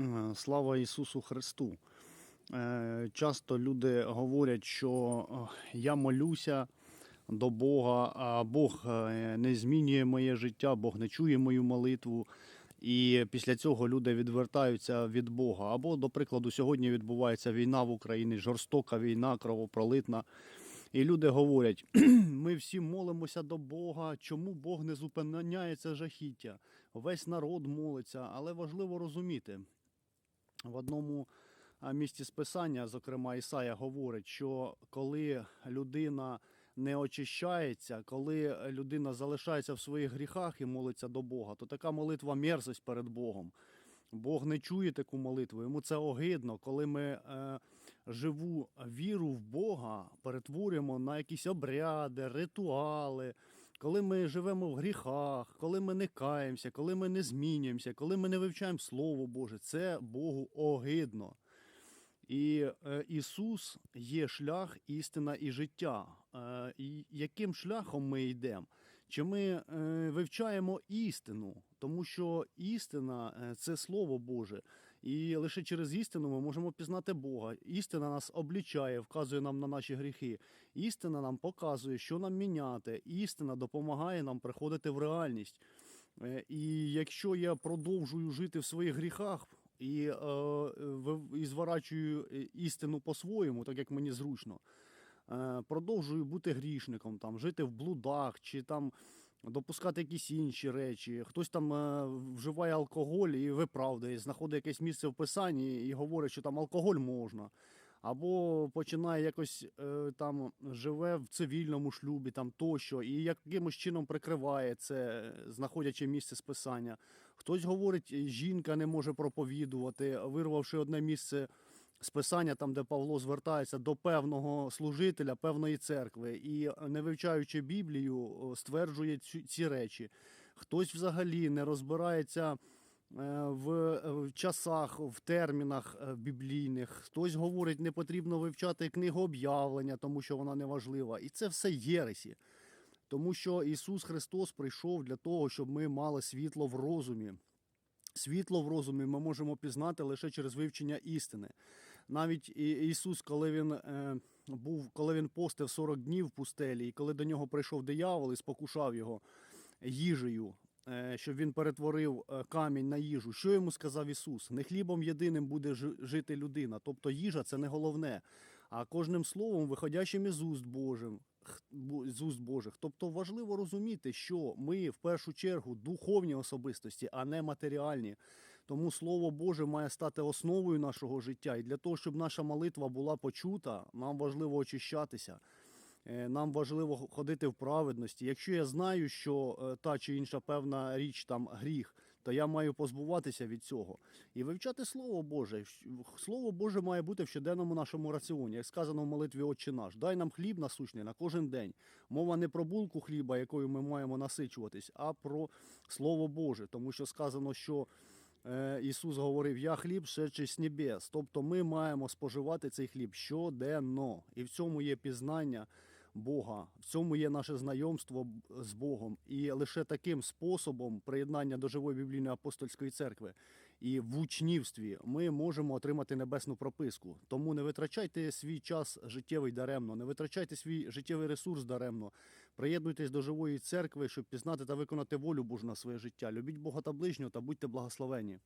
Е, Слава Ісусу Христу. Е, Часто люди говорять, що е, я молюся до Бога, а Бог не змінює моє життя, Бог не чує мою молитву. І після цього люди відвертаються від Бога. Або, до прикладу, сьогодні відбувається війна в Україні, жорстока війна, кровопролитна. І люди говорять: ми всі молимося до Бога, чому Бог не зупиняє це жахіття? Весь народ молиться, але важливо розуміти. В одному місці списання, зокрема Ісая, говорить, що коли людина не очищається, коли людина залишається в своїх гріхах і молиться до Бога, то така молитва мерзость перед Богом. Бог не чує таку молитву. Йому це огидно, коли ми е, живу віру в Бога перетворюємо на якісь обряди, ритуали, коли ми живемо в гріхах, коли ми не каємося, коли ми не змінюємося, коли ми не вивчаємо Слово Боже, це Богу огидно. І е, Ісус є шлях, істина і життя. Е, яким шляхом ми йдемо? Чи ми е, вивчаємо істину? Тому що істина е, це Слово Боже. І лише через істину ми можемо пізнати Бога. Істина нас облічає, вказує нам на наші гріхи. Істина нам показує, що нам міняти. Істина допомагає нам приходити в реальність. Е, І якщо я продовжую жити в своїх гріхах і, е, і зворачую е, істину по-своєму, так як мені зручно, е, продовжую бути грішником, там, жити в блудах чи там допускати якісь інші речі. Хтось там е, вживає алкоголь і виправдає, знаходить якесь місце в писанні і говорить, що там алкоголь можна. Або починає якось е, там живе в цивільному шлюбі, там тощо, і якимось чином прикриває це, знаходячи місце списання. Хтось говорить, жінка не може проповідувати, вирвавши одне місце списання, там де Павло звертається до певного служителя, певної церкви, і не вивчаючи Біблію, стверджує ці, речі. Хтось взагалі не розбирається. е, В, е, часах, в термінах е, біблійних. Хтось говорить, не потрібно вивчати книгу об'явлення, тому що вона не важлива. І це все єресі. Тому що Ісус Христос прийшов для того, щоб ми мали світло в розумі. Світло в розумі ми можемо пізнати лише через вивчення істини. Навіть Ісус, коли він е, був, коли він постив 40 днів в пустелі, і коли до нього прийшов диявол і спокушав його їжею, е, щоб він перетворив е, камінь на їжу. Що йому сказав Ісус? Не хлібом єдиним буде жити людина. Тобто їжа це не головне, а кожним словом, виходячим із уст Божим. З уст Божих. Тобто важливо розуміти, що ми в першу чергу духовні особистості, а не матеріальні. Тому Слово Боже має стати основою нашого життя. І для того, щоб наша молитва була почута, нам важливо очищатися. Е, Нам важливо ходити в праведності. Якщо я знаю, що е, та чи інша певна річ там гріх, то я маю позбуватися від цього і вивчати Слово Боже. Слово Боже має бути в щоденному нашому раціоні, як сказано в молитві Отче наш. Дай нам хліб насущний на кожен день. Мова не про булку хліба, якою ми маємо насичуватись, а про Слово Боже, тому що сказано, що. Е, Ісус говорив: Я хліб шедший з небес. Тобто ми маємо споживати цей хліб щоденно. І в цьому є пізнання Бога, в цьому є наше знайомство з Богом. І лише таким способом приєднання до живої біблійної апостольської церкви і в учнівстві ми можемо отримати небесну прописку. Тому не витрачайте свій час життєвий даремно, не витрачайте свій життєвий ресурс даремно. Приєднуйтесь до живої церкви, щоб пізнати та виконати волю Божу на своє життя. Любіть Бога та ближнього та будьте благословені.